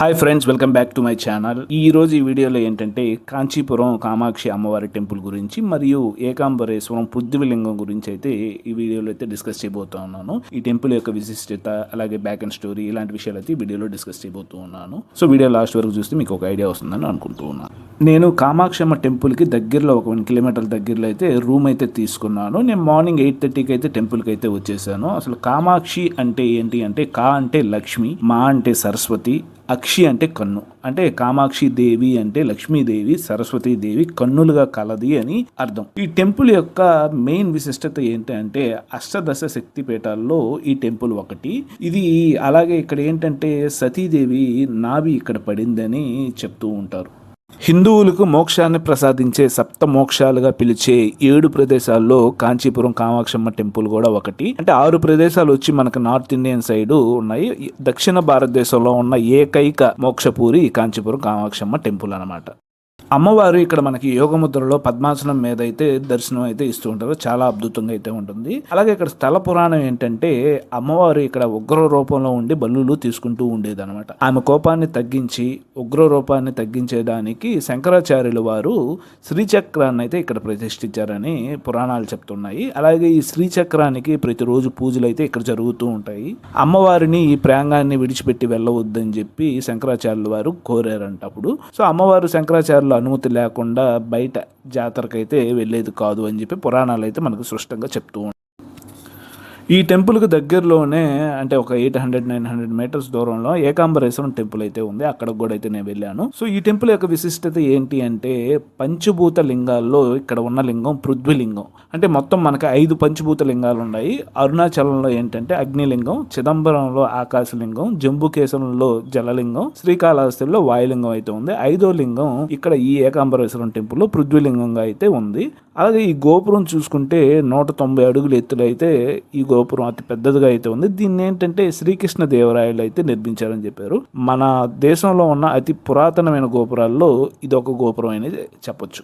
Hi friends welcome back to my channel ఈ రోజు ఈ వీడియోలో ఏంటంటే కాంచీపురం కామాక్షి అమ్మవారి టెంపుల్ గురించి మరియు ఏకాంబరేశ్వరం పుద్దివిలింగం గురించి అయితే ఈ వీడియోలో అయితే డిస్కస్ చేయబోతూ ఉన్నాను. ఈ టెంపుల్ యొక్క విశిష్టత అలాగే బ్యాక్ అండ్ స్టోరీ ఇలాంటి విషయాలు అయితే వీడియోలో డిస్కస్ చేయబోతూ ఉన్నాను. సో వీడియో లాస్ట్ వరకు చూస్తే మీకు ఒక ఐడియా వస్తుందని అనుకుంటూ ఉన్నాను. నేను కామాక్షమ్మ టెంపుల్కి దగ్గరలో ఒక వన్ కిలోమీటర్ దగ్గరలో అయితే రూమ్ అయితే తీసుకున్నాను. నేను మార్నింగ్ ఎయిట్ థర్టీకి అయితే టెంపుల్కి అయితే వచ్చేసాను. అసలు కామాక్షి అంటే ఏంటి అంటే కా అంటే లక్ష్మి మా అంటే సరస్వతి అక్షి అంటే కన్ను. అంటే కామాక్షి దేవి అంటే లక్ష్మీదేవి సరస్వతి దేవి కన్నులుగా కలది అని అర్థం. ఈ టెంపుల్ యొక్క మెయిన్ విశిష్టత ఏంటంటే అష్టదశ శక్తి పీఠాల్లో ఈ టెంపుల్ ఒకటి. ఇది అలాగే ఇక్కడ ఏంటంటే సతీదేవి నాభి ఇక్కడ పడిందని చెప్తూ ఉంటారు. హిందువులకు మోక్షాన్ని ప్రసాదించే సప్త మోక్షాలుగా పిలిచే ఏడు ప్రదేశాల్లో కాంచీపురం కామాక్షమ్మ టెంపుల్ కూడా ఒకటి. అంటే ఆరు ప్రదేశాలు వచ్చి మనకు నార్త్ ఇండియన్ సైడ్ ఉన్నాయి. దక్షిణ భారతదేశంలో ఉన్న ఏకైక మోక్షపూరి కాంచీపురం కామాక్షమ్మ టెంపుల్ అన్నమాట. అమ్మవారు ఇక్కడ మనకి యోగముద్రలో పద్మాసనం మీద అయితే దర్శనం అయితే ఇస్తూ ఉంటారు. చాలా అద్భుతంగా అయితే ఉంటుంది. అలాగే ఇక్కడ స్థల పురాణం ఏంటంటే అమ్మవారు ఇక్కడ ఉగ్ర రూపంలో ఉండి బల్లులు తీసుకుంటూ ఉండేది అనమాట ఆమె కోపాన్ని తగ్గించి ఉగ్ర రూపాన్ని తగ్గించేదానికి శంకరాచార్యుల వారు శ్రీచక్రాన్ని అయితే ఇక్కడ ప్రతిష్ఠించారని పురాణాలు చెప్తున్నాయి. అలాగే ఈ శ్రీచక్రానికి ప్రతిరోజు పూజలు అయితే ఇక్కడ జరుగుతూ ఉంటాయి. అమ్మవారిని ఈ ప్రాంగాన్ని విడిచిపెట్టి వెళ్ళవద్దని చెప్పి శంకరాచార్యుల వారు కోరారంట అప్పుడు. సో అమ్మవారు శంకరాచార్యులు అనుమతి లేకుండా బయట జాతరకైతే వెళ్ళేది కాదు అని చెప్పి పురాణాలు అయితే మనకు స్పష్టంగా చెప్తూ ఈ టెంపుల్కి దగ్గరలోనే అంటే ఒక eight hundred nine hundred meters దూరంలో ఏకాంబరేశ్వరం టెంపుల్ అయితే ఉంది. అక్కడ కూడా అయితే నేను వెళ్ళాను. సో ఈ టెంపుల్ యొక్క విశిష్టత ఏంటి అంటే పంచభూత లింగాల్లో ఇక్కడ ఉన్న లింగం పృథ్వీలింగం. అంటే మొత్తం మనకి ఐదు పంచభూత లింగాలు ఉన్నాయి. అరుణాచలంలో ఏంటంటే అగ్నిలింగం చిదంబరంలో ఆకాశలింగం జంబుకేశంలో జలలింగం శ్రీకాళహస్తిలో వాయులింగం అయితే ఉంది. ఐదో లింగం ఇక్కడ ఈ ఏకాంబరేశ్వరం టెంపుల్లో పృథ్వీలింగంగా అయితే ఉంది. అలాగే ఈ గోపురం చూసుకుంటే నూట తొంభై అడుగులు ఎత్తులో అయితే ఈ గోపురం అతి పెద్దదిగా అయితే ఉంది. దీన్ని ఏంటంటే శ్రీకృష్ణ దేవరాయలు అయితే నిర్మించారని చెప్పారు. మన దేశంలో ఉన్న అతి పురాతనమైన గోపురాల్లో ఇది ఒక గోపురం అనేది చెప్పొచ్చు.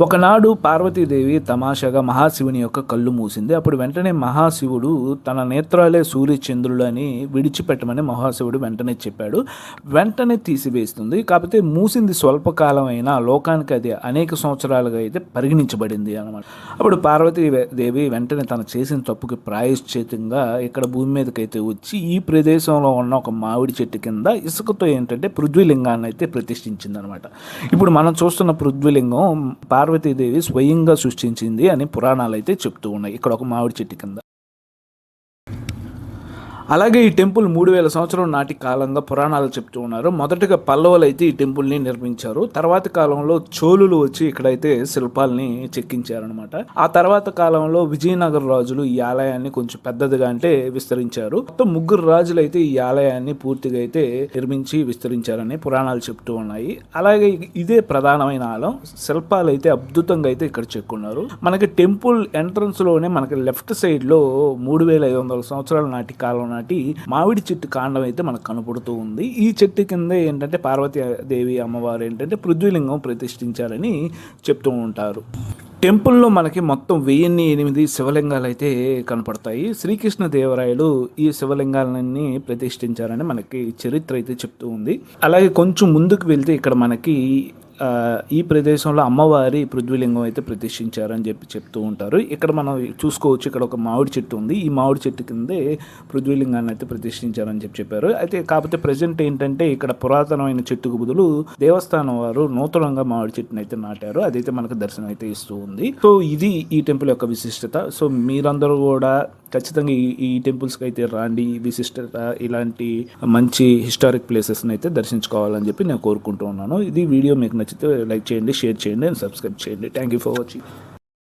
ఒకనాడు పార్వతీదేవి తమాషాగా మహాశివుని యొక్క కళ్ళు మూసింది. అప్పుడు వెంటనే మహాశివుడు తన నేత్రాలే సూర్యచంద్రులు అని విడిచిపెట్టమని మహాశివుడు వెంటనే చెప్పాడు. వెంటనే తీసివేస్తుంది. కాకపోతే మూసింది స్వల్పకాలం అయినా లోకానికి అది అనేక సంవత్సరాలుగా అయితే పరిగణించబడింది అనమాట అప్పుడు పార్వతీదేవి వెంటనే తను చేసిన తప్పుకి ప్రాయశ్చితంగా ఇక్కడ భూమి మీదకైతే వచ్చి ఈ ప్రదేశంలో ఉన్న ఒక మామిడి చెట్టు కింద ఇసుకతో ఏంటంటే పృథ్వీలింగాన్ని అయితే ప్రతిష్ఠించింది అనమాట ఇప్పుడు మనం చూస్తున్న పృథ్వీలింగం పార్వతీదేవి స్వయంగా సృష్టించింది అని పురాణాలు అయితే చెప్తూ ఉన్నాయి. ఇక్కడ ఒక మామిడి చెట్టు కింద. అలాగే ఈ టెంపుల్ మూడు వేల సంవత్సరం నాటి కాలంగా పురాణాలు చెప్తూ ఉన్నారు. మొదటగా పల్లవులు అయితే ఈ టెంపుల్ని నిర్మించారు. తర్వాత కాలంలో చోళులు వచ్చి ఇక్కడైతే శిల్పాలని చెక్కించారనమాట ఆ తర్వాత కాలంలో విజయనగర రాజులు ఈ ఆలయాన్ని కొంచెం పెద్దదిగా అంటే విస్తరించారు. మొత్తం ముగ్గురు రాజులు అయితే ఈ ఆలయాన్ని పూర్తిగా అయితే నిర్మించి విస్తరించారని పురాణాలు చెప్తూ ఉన్నాయి. అలాగే ఇదే ప్రధానమైన ఆలయం. శిల్పాలు అయితే అద్భుతంగా అయితే ఇక్కడ చెక్కున్నారు. మనకి టెంపుల్ ఎంట్రన్స్లోనే మనకి లెఫ్ట్ సైడ్లో మూడు వేల ఐదు వందల సంవత్సరాల నాటి కాలం నాటి మామిడి చెట్టు కాండం అయితే మనకు కనపడుతూ ఉంది. ఈ చెట్టు కింద ఏంటంటే పార్వతీదేవి అమ్మవారు ఏంటంటే పృథ్వీలింగం ప్రతిష్ఠించారని చెప్తూ ఉంటారు. టెంపుల్లో మనకి మొత్తం వెయ్యిన్ని ఎనిమిది శివలింగాలు అయితే కనపడతాయి. శ్రీకృష్ణ దేవరాయలు ఈ శివలింగాలన్నీ ప్రతిష్ఠించారని మనకి చరిత్ర అయితే చెప్తూ ఉంది. అలాగే కొంచెం ముందుకు వెళ్తే ఇక్కడ మనకి ఈ ప్రదేశంలో అమ్మవారి పృథ్వీలింగం అయితే ప్రతిష్ఠించారని చెప్పి చెప్తూ ఉంటారు. ఇక్కడ మనం చూసుకోవచ్చు ఇక్కడ ఒక మామిడి చెట్టు ఉంది. ఈ మామిడి చెట్టు కిందే పృథ్వీలింగాన్ని అయితే ప్రతిష్ఠించారని చెప్పి చెప్పారు. అయితే కాకపోతే ప్రజెంట్ ఏంటంటే ఇక్కడ పురాతనమైన చెట్టుకు బదులు దేవస్థానం వారు నూతనంగా మామిడి చెట్టును అయితే నాటారు. అదైతే మనకు దర్శనం అయితే ఇస్తూ ఉంది. సో ఇది ఈ టెంపుల్ యొక్క విశిష్టత. సో మీరందరూ కూడా ఖచ్చితంగా ఈ ఈ టెంపుల్స్కి అయితే రాండి విశిష్టత ఇలాంటి మంచి హిస్టారిక్ ప్లేసెస్ని అయితే దర్శించుకోవాలని చెప్పి నేను కోరుకుంటూ ఉన్నాను. ఇది వీడియో మీకు నచ్చితే లైక్ చేయండి షేర్ చేయండి అండ్ సబ్స్క్రైబ్ చేయండి. Thank you for watching